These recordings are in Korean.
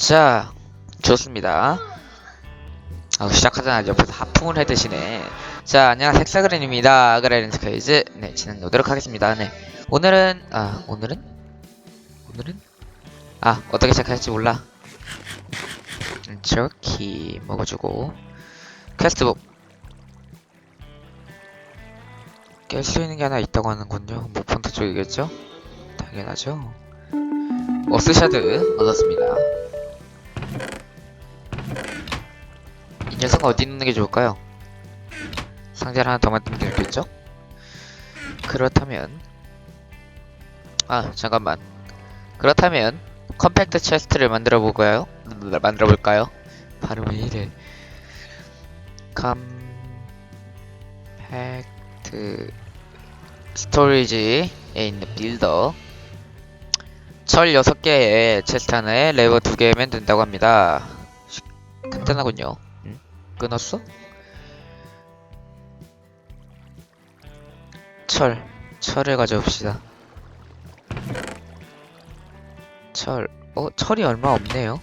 자, 좋습니다. 아, 시작하자마자 옆에서 하품을 해드시네. 자, 안녕하세요. 섹사그렌입니다. 아그라렌 스카이즈. 네, 진행 놓도록 하겠습니다. 네. 오늘은, 아, 오늘은? 오늘은? 아, 어떻게 시작할지 몰라. 음, 저키 먹어주고. 퀘스트북. 깰 수 있는 게 하나 있다고 하는군요. 목폰트 쪽이겠죠? 당연하죠. 어스샤드 얻었습니다. 녀석은 어디 있는 게 좋을까요? 상자를 하나 더게 좋겠죠? 그렇다면 아 잠깐만 그렇다면 컴팩트 체스트를 만들어 볼까요? 만들어 볼까요? 발음이 이래 컴팩트 스토리지에 있는 빌더 철 6개에 체스트 하나에 레버 2개면 된다고 합니다 시- 간단하군요 응? 끊었어? 철 철을 가져옵시다 철 어? 철이 얼마 없네요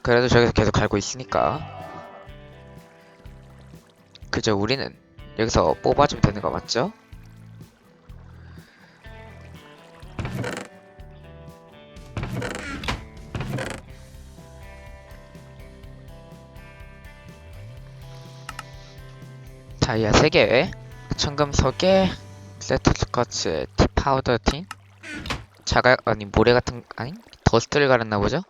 그래도 저기서 계속 갈고 있으니까 그저 우리는 여기서 뽑아주면 되는 거 맞죠? 다이아 3개, 청금 3개, 세트 스커츠, 티 파우더 틴, 자갈, 아니, 모래 같은, 아니, 더스트를 갈았나 보죠?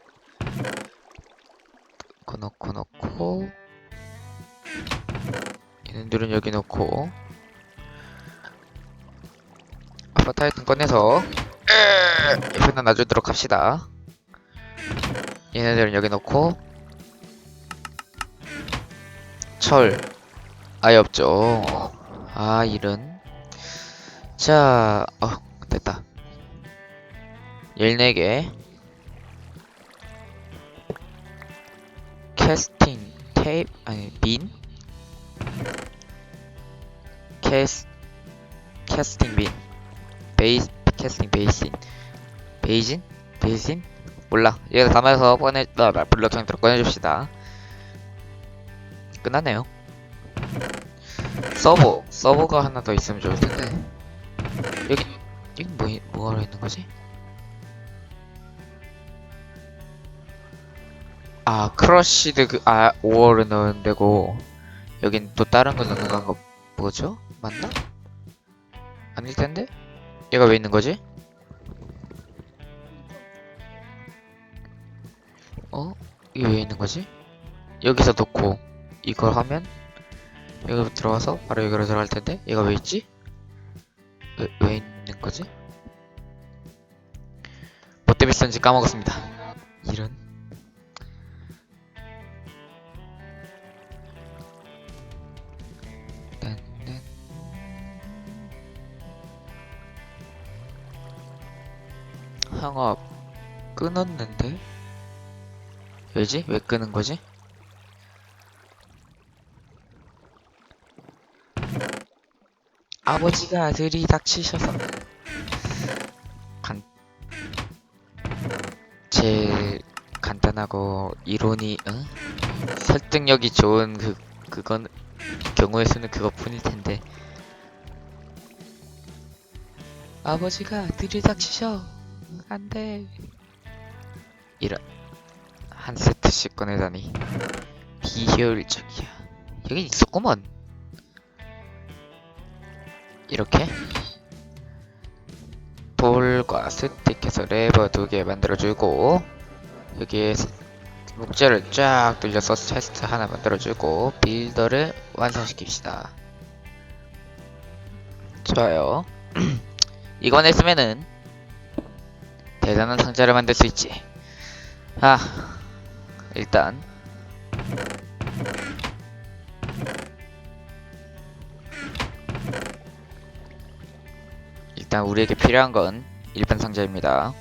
그거 넣고 넣고, 얘네들은 여기 넣고, 아빠 타이튼 꺼내서, 옆에다 놔주도록 합시다. 얘네들은 여기 넣고, 철, 아예 없죠. 아, 이런. 자, 어, 됐다. 14개. 캐스팅 테이프, 아니, 빈? 캐스, 캐스팅 빈. 베이스, 캐스팅 베이신. 베이진? 베이신? 몰라. 여기다 담아서 꺼내, 나, 나, 블럭형으로 꺼내줍시다. 끝났네요. 서버 서버가 하나 더 있으면 좋을 텐데 여기 여기 뭐 뭐하러 있는 거지? 아 크러쉬드 그아 5월을 넣으면 되고 여긴 또 다른 거 넣는 건가 뭐죠? 맞나? 아닐 텐데? 얘가 왜 있는 거지? 어? 이게 왜 있는 거지? 여기서 넣고 이걸 하면 여기 들어와서 바로 여기로 들어갈 텐데 얘가 왜 있지? 왜, 왜 있는 거지? 뭐 때문에 썼는지 까먹었습니다. 이런. 항업 끊었는데 왜지? 왜 끄는 거지? 아버지가 들이닥치셔서 간... 제일 간단하고 이론이 응? 설득력이 좋은 그 그건 경우의 수는 그것뿐일 텐데. 아버지가 들이닥치셔. 안돼. 이런 한 세트씩 꺼내다니. 비효율적이야. 여기 있었구먼 이렇게 돌과 스틱해서 레버 두 개 만들어주고 여기에 스- 목재를 쫙 돌려서 체스트 하나 만들어주고 빌더를 완성시킵시다. 좋아요. 이건 했으면은 대단한 상자를 만들 수 있지. 아 일단 일단 우리에게 필요한 건 일반 상자입니다.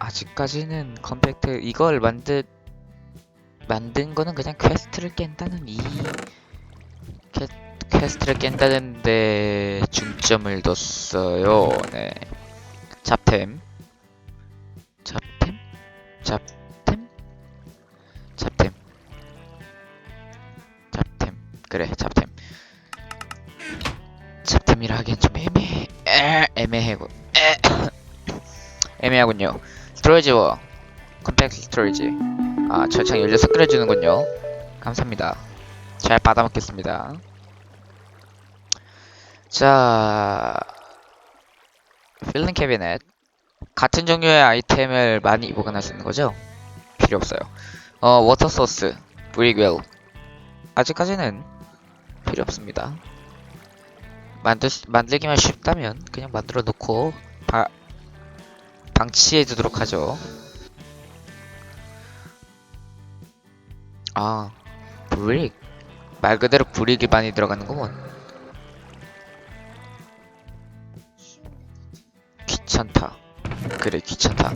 아직까지는 컴팩트 이걸 만든 만든 거는 그냥 퀘스트를 깬다는 이 퀘, 퀘스트를 깬다는 데 중점을 뒀어요. 네. 잡템 애매하군요. 스토리지 워. 컴팩트 스토리지. 아 철창 열려서 끓여주는군요. 감사합니다. 잘 받아먹겠습니다. 자 필링 캐비넷. 같은 종류의 아이템을 많이 보관할 수 있는 거죠? 필요 없어요. 어 워터 소스 브리웰 아직까지는 필요 없습니다. 만들 만들기만 쉽다면 그냥 만들어 놓고 바, 방치해 두도록 하죠. 아 브릭 말 그대로 브릭이 많이 들어가는구먼. 귀찮다. 그래 귀찮다.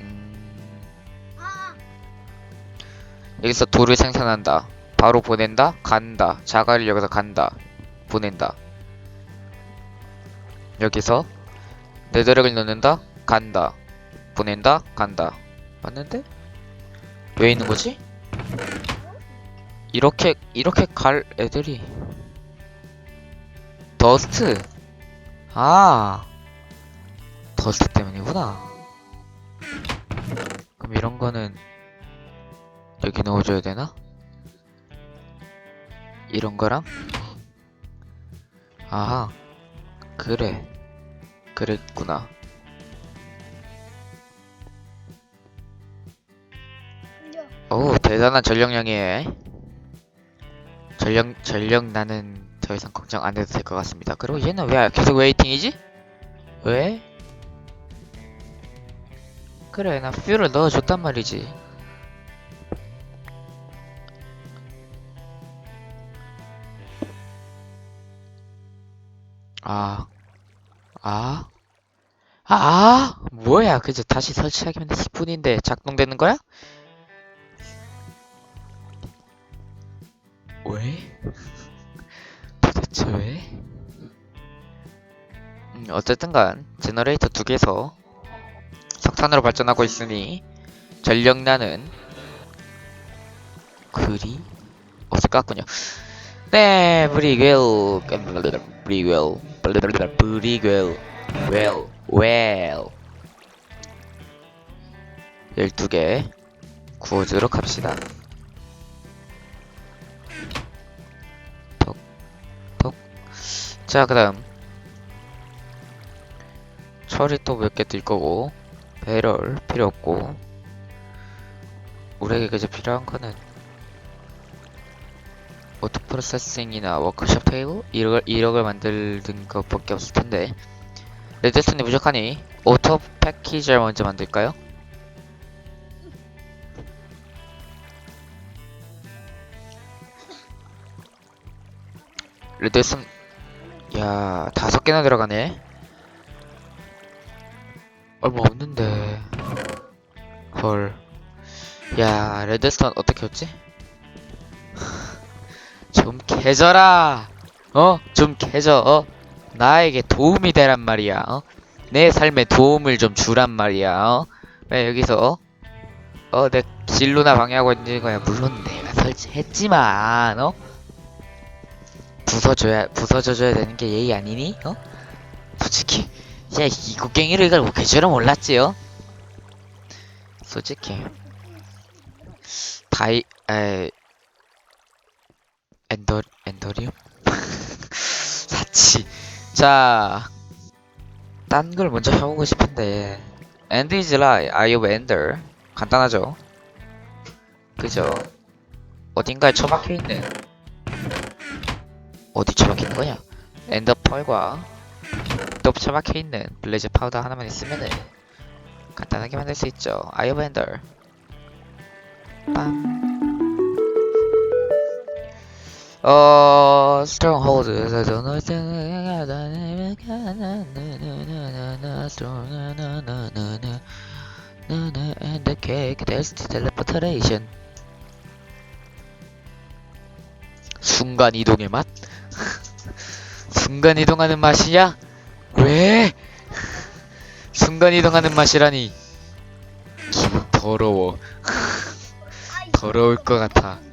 음, 여기서 돌을 생산한다. 바로 보낸다. 간다. 자갈을 여기서 간다. 보낸다. 여기서 네드렉을 넣는다. 간다. 보낸다. 간다. 맞는데? 왜 있는 거지? 이렇게 이렇게 갈 애들이 더스트 아 더스트 때문이구나 그럼 이런 거는 여기 넣어줘야 되나? 이런 거랑 아하 그래 그랬구나 오 대단한 전력량이에 전력 전력 나는 더 이상 걱정 안 해도 될 것 같습니다. 그리고 얘는 왜 계속 웨이팅이지? 왜? 그래 나 퓨를 넣어줬단 말이지. 아, 아, 아, 뭐야? 그저 다시 설치하기만 10분인데 작동되는 거야? 왜? 도대체 왜? 음, 어쨌든간 제너레이터 두 개에서 석탄으로 발전하고 있으니 전력난은 그리 없을 것 같군요. 네, 브리웰, 브리웰, 브리웰, 웰, 웰. 12개 구워주도록 합시다. 자, 그 다음. 철이 또 몇개뜰 거고, 배럴 필요 없고, 우리에게 이제 필요한 거는, 오토 프로세싱이나 워크숍 테이블? 1억을, 1억을 만드는 것밖에 없을 텐데, 레드스톤이 부족하니, 오토 패키지를 먼저 만들까요? 레드스톤 야, 다섯 개나 들어가네. 얼마 없는데. 헐. 야, 레드스톤 어떻게 했지? 좀 개져라. 어? 좀 개져. 어? 나에게 도움이 되란 말이야. 어? 내 삶에 도움을 좀 주란 말이야. 어? 왜 여기서 어? 어, 내 진로나 방해하고 있는 거야. 물론 내가 설치했지만, 어? 부숴줘야 부숴줘줘야 되는 게 예의 아니니? 어? 솔직히 야 이곡갱이를 이걸 못할 줄은 몰랐지요. 솔직히 다이 에 엔더 엔더리움 사치 자. 딴 걸 먼저 해보고 싶은데 엔드 이즈 라이 아이 오브 엔더 간단하죠 그죠 어딘가에 처박혀 있는 어디 처박혀 있는 거냐? 엔더 펄과 또 처박혀 있는 블레이즈 파우더 하나만 있으면은 간단하게 만들 수 있죠. 오브 엔더. 빰. 어, there's the teleportation. 순간 이동의 맛? 순간 이동하는 맛이야? 왜? 순간 이동하는 맛이라니. 더러워. 더러울 것 같아.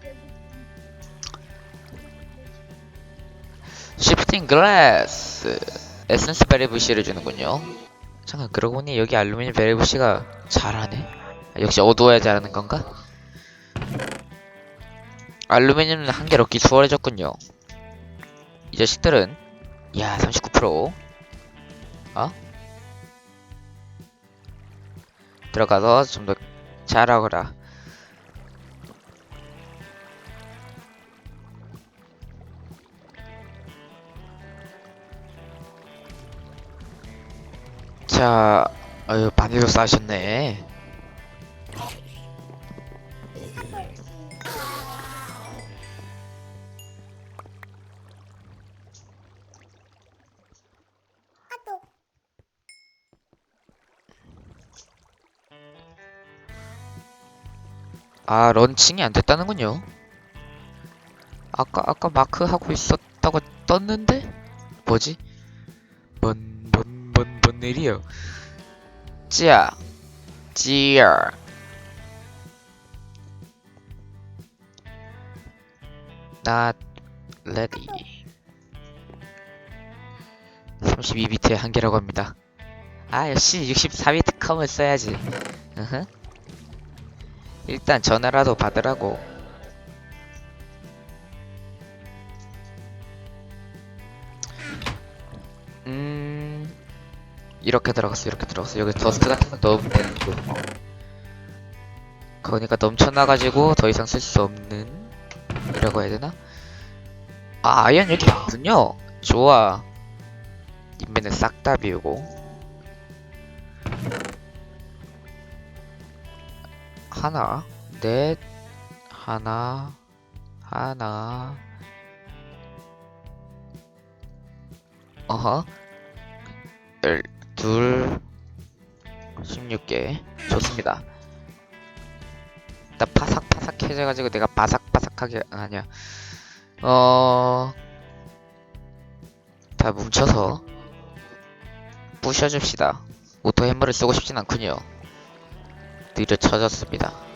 글래스 에센스 베리부시를 주는군요. 잠깐 그러고 보니 여기 알루미늄 베리부시가 잘하네. 아, 역시 어두워야 잘하는 건가? 알루미늄은 한 개 넣기 수월해졌군요. 이 자식들은 야39% 어? 들어가서 좀 더 잘하거라. 자, 아유 많이도 싸셨네. 아 런칭이 안 됐다는군요. 아까 아까 마크 하고 있었다고 떴는데 뭐지? 일이요? 찌야 찌야 not ready 32비트의 한계라고 합니다. 아 역시 64비트 컴을 써야지. 으흠. 일단 전화라도 받으라고. 이렇게 들어갔어 이렇게 들어갔어 여기 더스트 같은 거 넣으면 되는 거. 그러니까 넘쳐나가지고 더 이상 쓸 수 없는 이라고 해야 되나? 아 아이언 여기 있군요. 좋아. 인벤을 싹 다 비우고 하나, 넷, 하나, 하나, 어허, 열, 둘, 16개. 좋습니다. 일단 바삭바삭해져가지고 내가 바삭바삭하게, 아니야. 어, 다 뭉쳐서 부셔줍시다. 오토 햄머를 쓰고 싶진 않군요. 느려쳐졌습니다.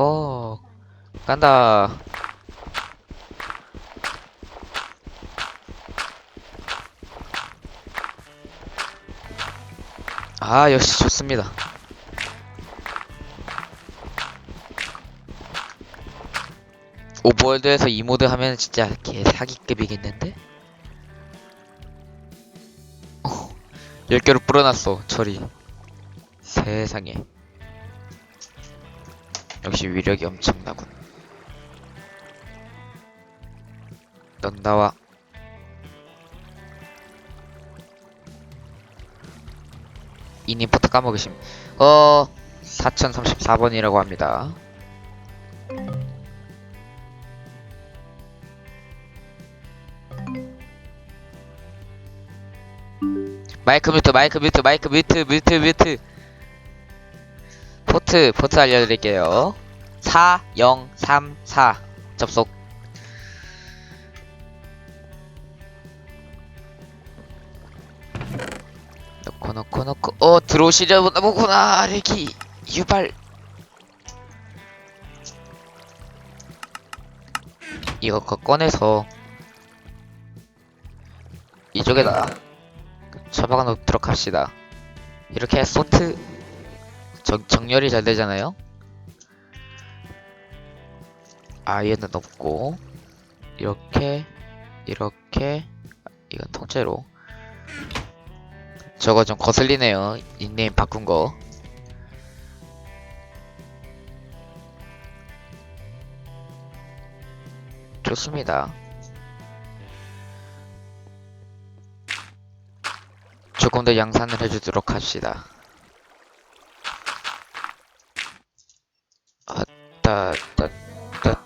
어, 간다. 아, 역시 좋습니다. 오버월드에서 이 모드 하면 진짜 개 사기급이겠는데? 어, 10개로 불어났어, 철이. 세상에. 역시 위력이 엄청나군. 넌 나와. 이님부터 까먹으심. 어, 4034번이라고 합니다. 마이크 뮤트 마이크 뮤트 마이크 뮤트 뮤트 뮤트 포트 포트 알려드릴게요. 4034 접속. 넣고 넣고 넣고. 어 들어오시려나 보구나 아래기. 유발. 이거 거 꺼내서 이쪽에다 처박아 놓도록 합시다. 이렇게 소트 정, 정렬이 잘 되잖아요. 아이언은 없고 이렇게 이렇게 이건 통째로 저거 좀 거슬리네요. 닉네임 바꾼 거. 좋습니다. 조금 더 양산을 해주도록 합시다. 따, 따, 따.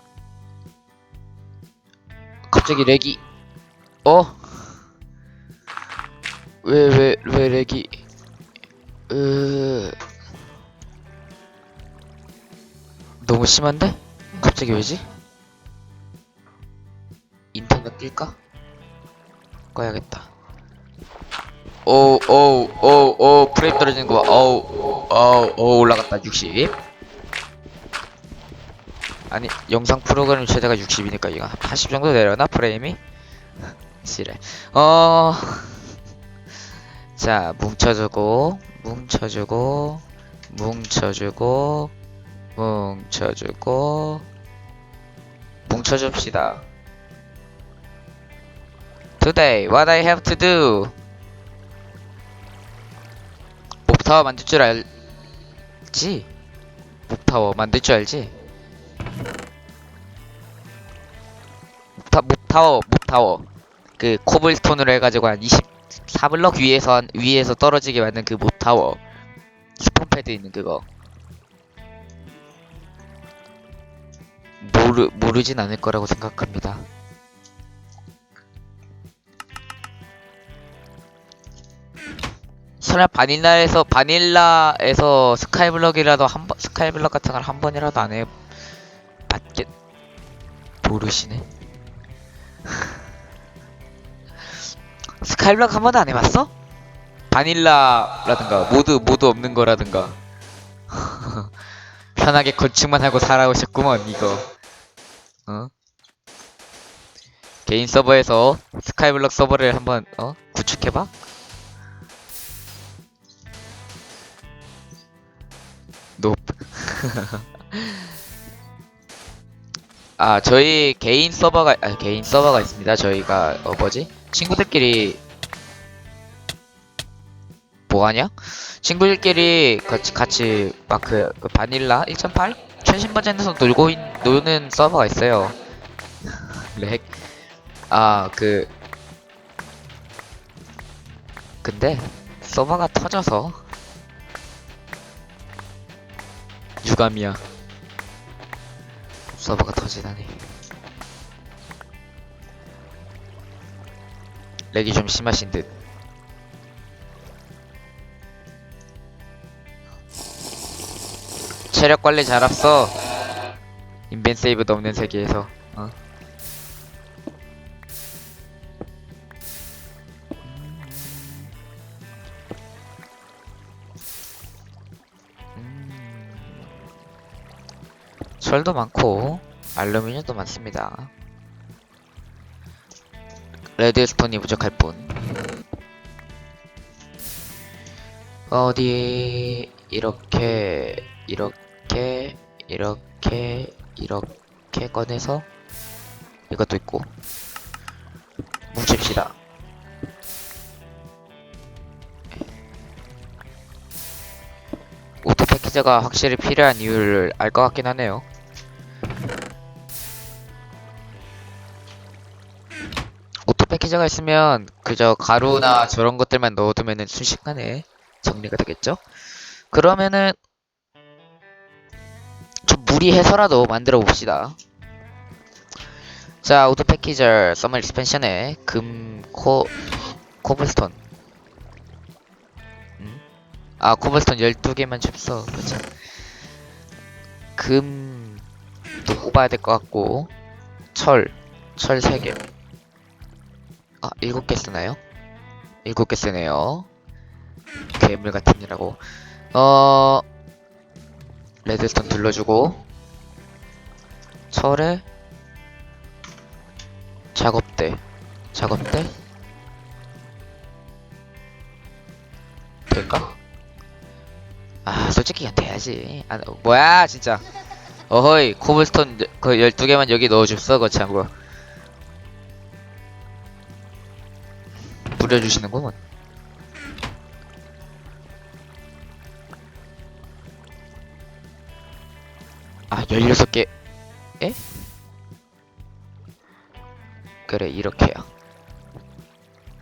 갑자기 렉이. 어? 왜, 왜, 왜 렉이. 으... 너무 심한데? 갑자기 왜지? 인터넷 낄까? 꺼야겠다. 오, 오, 오, 오, 프레임 떨어지는 거 봐. 오, 오, 오, 올라갔다. 60. 아니, 영상 프로그램 최대가 60이니까 이거 한80 정도 내려나? 프레임이? 지래. 어, 자, 뭉쳐주고, 뭉쳐주고, 뭉쳐주고, 뭉쳐주고, 뭉쳐줍시다. Today, what I have to do? 몹타워 만들 줄 알지? 몹타워 만들 줄 알지? 타, 몹타워. 그 코블스톤으로 해가지고 한 24블럭 위에서 한, 위에서 떨어지게 만든 그 몹타워. 스폰 패드 있는 그거. 모르 모르진 않을 거라고 생각합니다. 설마 바닐라에서 바닐라에서 스카이블럭이라도 한 번 스카이블럭 같은 걸 한 번이라도 안 해 봤겠 모르시네. 스카이블럭 한 번도 안 해봤어? 바닐라라든가 모드 모드 없는 거라든가 편하게 건축만 하고 살아오셨구먼 이거 어? 개인 서버에서 스카이블럭 서버를 한번 어? 구축해봐? 높. 아, 저희 개인 서버가, 아, 개인 서버가 있습니다. 저희가, 어, 뭐지? 친구들끼리, 뭐하냐? 친구들끼리 같이, 같이, 막 그, 그 바닐라 1.8? 최신 버전에서 놀고 있, 노는 서버가 있어요. 렉. 아, 그, 근데, 서버가 터져서, 유감이야. 서버가 터지다니. 렉이 좀 심하신 듯. 체력 관리 잘했어. 인벤 세이브도 없는 세계에서. 어. 철도 많고 알루미늄도 많습니다. 레드스톤이 부족할 뿐. 어디 이렇게 이렇게 이렇게 이렇게 꺼내서 이것도 있고 뭉칩시다. 오토 패키저가 확실히 필요한 이유를 알 것 같긴 하네요. 오토 패키저가 있으면 그저 가루나 저런 것들만 넣어두면은 순식간에 정리가 되겠죠? 그러면은 좀 무리해서라도 만들어 봅시다. 자, 오토 패키저 서머 익스펜션에 금, 코, 코블스톤. 음? 아, 코블스톤 12개만 줍서. 그쵸. 금도 뽑아야 될 것 같고, 철, 철 3개. 아, 7개 쓰나요? 7개 쓰네요. 괴물 같은 이라고. 어, 레드스톤 둘러주고, 철에, 작업대, 작업대? 될까? 아, 솔직히 돼야지. 아, 뭐야, 진짜. 어허이, 코블스톤 여- 그 12개만 여기 넣어줍어, 그 참고. 뿌려주시는구먼. 아, 16개. 에? 그래, 이렇게요.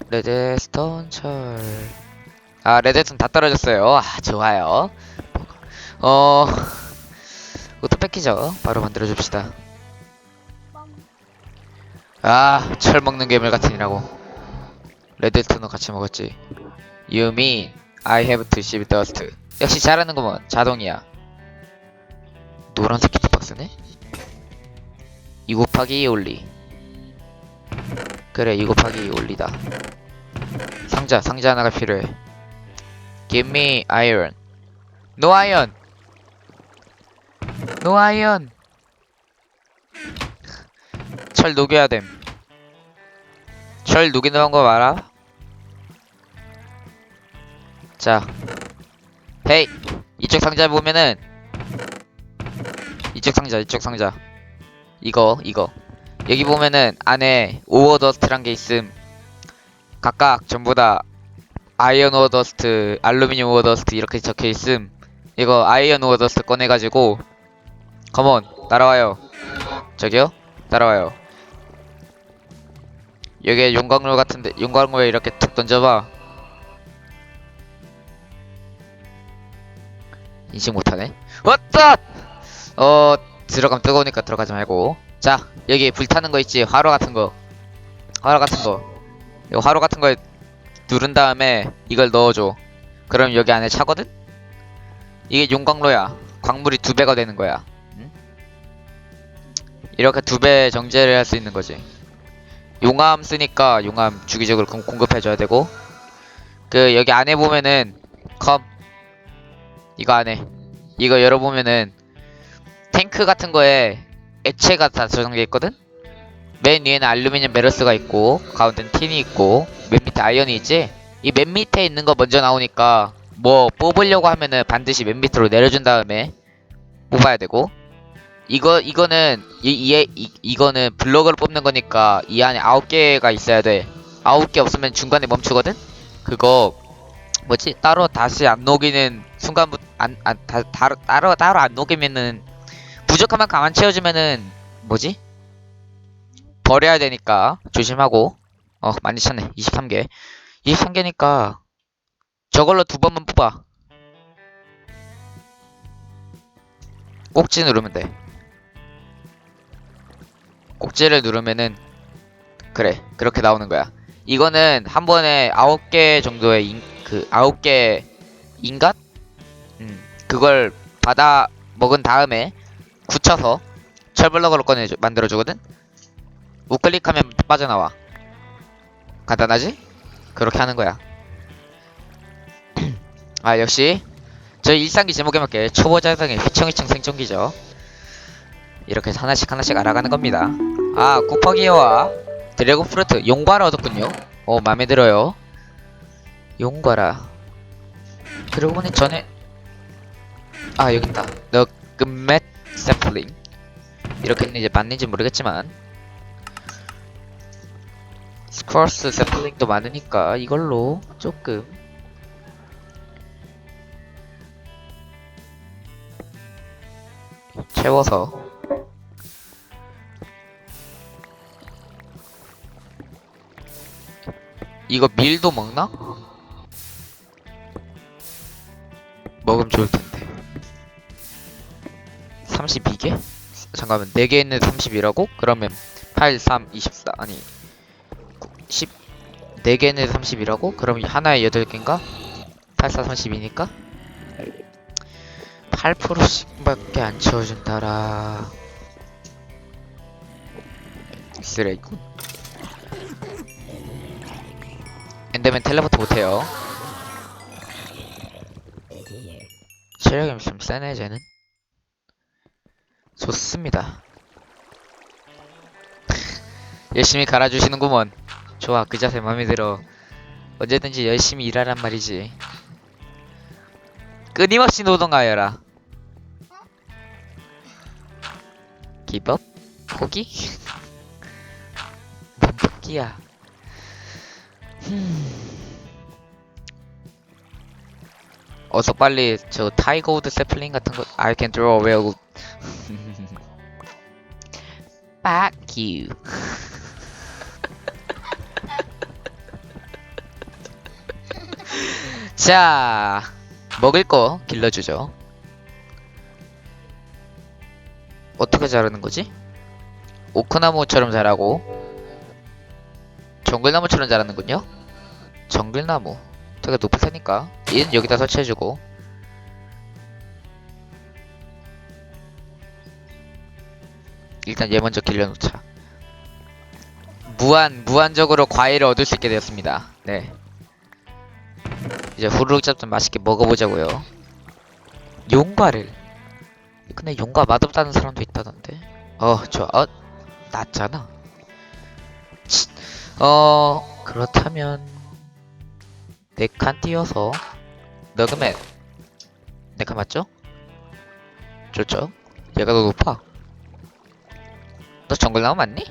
레드스톤 철. 아, 레드스톤 다 떨어졌어요. 아, 좋아요. 어, 오토 패키저 바로 만들어줍시다. 아, 철 먹는 괴물 같으니라고. 레드스톤은 같이 먹었지. Mean I have to sieve dust. 역시 잘하는구먼. 자동이야. 노란색 키트박스. 쓰네? 2 곱하기 2 올리. 그래 2 곱하기 2 올리다. 상자 상자 하나가 필요해. Give me iron. No iron. No iron. 철 녹여야 됨. 철 녹이는 방법 알아? 자, 헤이. 이쪽 상자 보면은 이쪽 상자 이쪽 상자 이거 이거 여기 보면은 안에 오어더스트란 게 있음. 각각 전부 다 아이언 오어더스트, 알루미늄 오어더스트 이렇게 적혀 있음. 이거 아이언 오어더스트 꺼내가지고 컴온 따라와요. 저기요 따라와요. 여기에 용광로 같은데 용광로에 이렇게 툭 던져봐 인식 못하네 왔다 어 들어가면 뜨거우니까 들어가지 말고. 자 여기 불타는 거 있지? 화로 같은 거. 화로 같은 거. 이거 화로 같은 거 누른 다음에 이걸 넣어줘. 그럼 여기 안에 차거든? 이게 용광로야. 광물이 두 배가 되는 거야. 응? 이렇게 두 배 정제를 할 수 있는 거지. 용암 쓰니까 용암 주기적으로 공- 공급해줘야 되고. 그 여기 안에 보면은 컴 이거 안에. 이거 열어보면은 탱크 같은 거에 액체가 다 저장돼 있거든 맨 위에는 알루미늄 메르스가 있고 가운데는 틴이 있고 맨 밑에 아이언이 있지 이 맨 밑에 있는 거 먼저 나오니까 뭐 뽑으려고 하면은 반드시 맨 밑으로 내려준 다음에 뽑아야 되고 이거 이거는 이, 이, 이 이 거는 블럭으로 뽑는 거니까 이 안에 아홉 개가 있어야 돼. 아홉 개 없으면 중간에 멈추거든. 그거 뭐지? 따로 다시 안 녹이는 순간부터 안 안 다, 따로 따로 따로 안 녹이면은 부족한 만큼 안 채워주면은 뭐지? 버려야 되니까 조심하고. 어 많이 찼네. 23개. 23개니까 저걸로 두 번만 뽑아. 꼭지 누르면 돼. 꼭지를 누르면은 그래 그렇게 나오는 거야 이거는 한 번에 아홉 개 정도의 인, 그 아홉 개 인갓 음 그걸 받아 먹은 다음에 굳혀서 철블럭으로 꺼내 만들어 주거든 우클릭하면 빠져나와 간단하지 그렇게 하는 거야 아 역시 저 일상기 제목에 맞게 초보자 상의 휘청휘청 생존기죠 이렇게 하나씩 하나씩 알아가는 겁니다. 아, 곱하기와 드래곤 프루트 용과라 얻었군요. 어, 마음에 들어요. 용과라. 그러고 보니 전에 아, 여기 있다. Gmet Sapling. 이렇게 있는지 맞는지 모르겠지만 스쿼스 세플링도 많으니까 이걸로 조금 채워서 이거 밀도 먹나? 먹으면 좋을 텐데. 32개? 잠깐만, 4개 있는 32라고? 그러면 8, 3, 24. 아니, 10. 4개 있는 30이라고? 그럼 하나에 8개인가? 8, 4, 32니까? 8%씩 밖에 안 채워준다라. 쓰레기군. 엔더맨 텔레포트 못해요. 체력이 좀 세네 쟤는. 좋습니다. 열심히 갈아주시는구먼. 좋아 그 자세 마음에 들어. 언제든지 열심히 일하란 말이지. 끊임없이 노동하여라. 기법? 포기? 뭔 포기야? 어서 빨리 저 타이거 우드 세플링 같은 거 I can draw well Fuck you. 자 먹을 거 길러주죠. 어떻게 자르는 거지? 오크나무처럼 자라고. 정글나무처럼 자라는군요. 정글나무. 되게 높을 테니까. 얘는 여기다 설치해주고 일단 얘 먼저 길러놓자. 무한 무한적으로 과일을 얻을 수 있게 되었습니다. 네. 이제 후루룩 잡좀 맛있게 먹어보자고요. 용과를. 근데 용과 맛없다는 사람도 있다던데. 어, 저, 어, 낫잖아. 치, 어, 그렇다면 네 칸 띄어서 너그맨 네칸 맞죠? 좋죠? 얘가 더 높아. 너 정글 나무 맞니?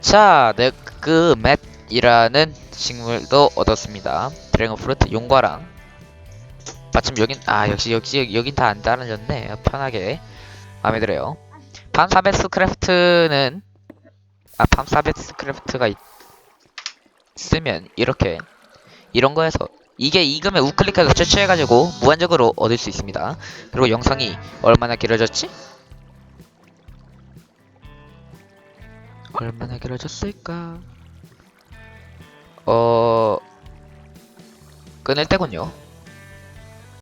자, 네그맷이라는 식물도 얻었습니다. 드래곤 프루트 용과랑 마침 여긴 아 역시 역시 여긴 다안 따라졌네. 편하게 마음에 들어요. 밤사베스 크래프트는 아 밤사베스 크래프트가 있으면 이렇게 이런 거에서 이게 익으면 우클릭해서 채취해가지고 무한적으로 얻을 수 있습니다. 그리고 영상이 얼마나 길어졌지? 얼마나 길어졌을까? 어... 끊을 때군요.